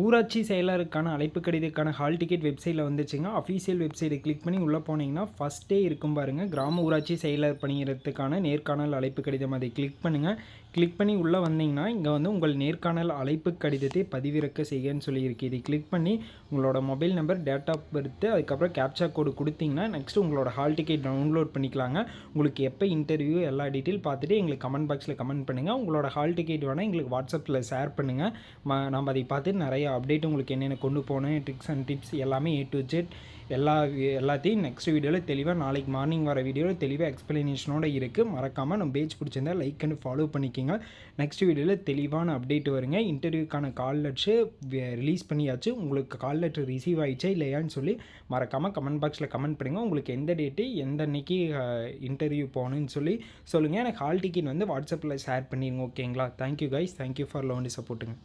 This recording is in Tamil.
ஊராட்சி செயலருக்கான அழைப்பு கடிதக்கான ஹால் டிக்கெட் வெப்சைட்டில் வந்துச்சுங்க. அஃபீஷியல் வெப்சைட்டை கிளிக் பண்ணி உள்ளே போனீங்கன்னா ஃபஸ்ட்டே இருக்கும் பாருங்கள் கிராம ஊராட்சி செயலர் பணியிடத்துக்கான நேர்காணல் அழைப்பு கடிதம் அதை கிளிக் பண்ணுங்கள் கிளிக் பண்ணி உள்ளே வந்தீங்கன்னா இங்கே வந்து உங்கள் நேர்காணல் அழைப்பு கடிதத்தை பதிவிறக்க செய்யன்னு சொல்லியிருக்கு. இதை கிளிக் பண்ணி உங்களோட mobile number date of birth அதுக்கப்புறம் கேப்சா கோடு கொடுத்தீங்கன்னா நெக்ஸ்ட் உங்களோட ஹால் டிக்கெட் டவுன்லோட் பண்ணிக்கலாங்க. உங்களுக்கு எப்போ இன்டர்வியூ எல்லா டீட்டெயில் பார்த்துட்டு எங்களுக்கு கமெண்ட் பாக்ஸில் கமெண்ட் பண்ணுங்கள் உங்களோட ஹால் டிக்கெட் வேணால் எங்களுக்கு வாட்ஸ்அப்பில் ஷேர் பண்ணுங்கள் நம்ம அதை பார்த்து நிறைய அப்டேட் உங்களுக்கு என்னென்ன கொண்டு போனேன் ட்ரிக்ஸ் அண்ட் டிப்ஸ் எல்லாமே ஏ டு ஜெட் எல்லா எல்லாத்தையும் நெக்ஸ்ட் வீடியோவில் தெளிவாக நாளைக்கு மார்னிங் வர வீடியோவில் தெளிவாக எக்ஸ்ப்ளனேஷனோட இருக்குது மறக்காமல் நம்ம பேஜ் பிடிச்சிருந்தா லைக் அண்ட் ஃபாலோ பண்ணிக்கோங்க. நெக்ஸ்ட் வீடியோவில் தெளிவான அப்டேட் வருங்க. இன்டர்வியூக்கான கால் லெட்ரு ரிலீஸ் பண்ணியாச்சு. உங்களுக்கு கால் லெட்ரு ரிசீவ் ஆயிடுச்சா இல்லையான்னு சொல்லி மறக்காமல் கமெண்ட் பாக்ஸில் கமெண்ட் பண்ணுங்கள் உங்களுக்கு எந்த டேட்டு எந்த அன்னைக்கு இன்டர்வியூ போகணுன்னு சொல்லி சொல்லுங்கள் எனக்கு ஹால் டிக்கெட் வந்து வாட்ஸ்அப்பில் ஷேர் பண்ணிடுங்க ஓகேங்களா thank you guys thank you for loan சப்போர்ட்டுங்க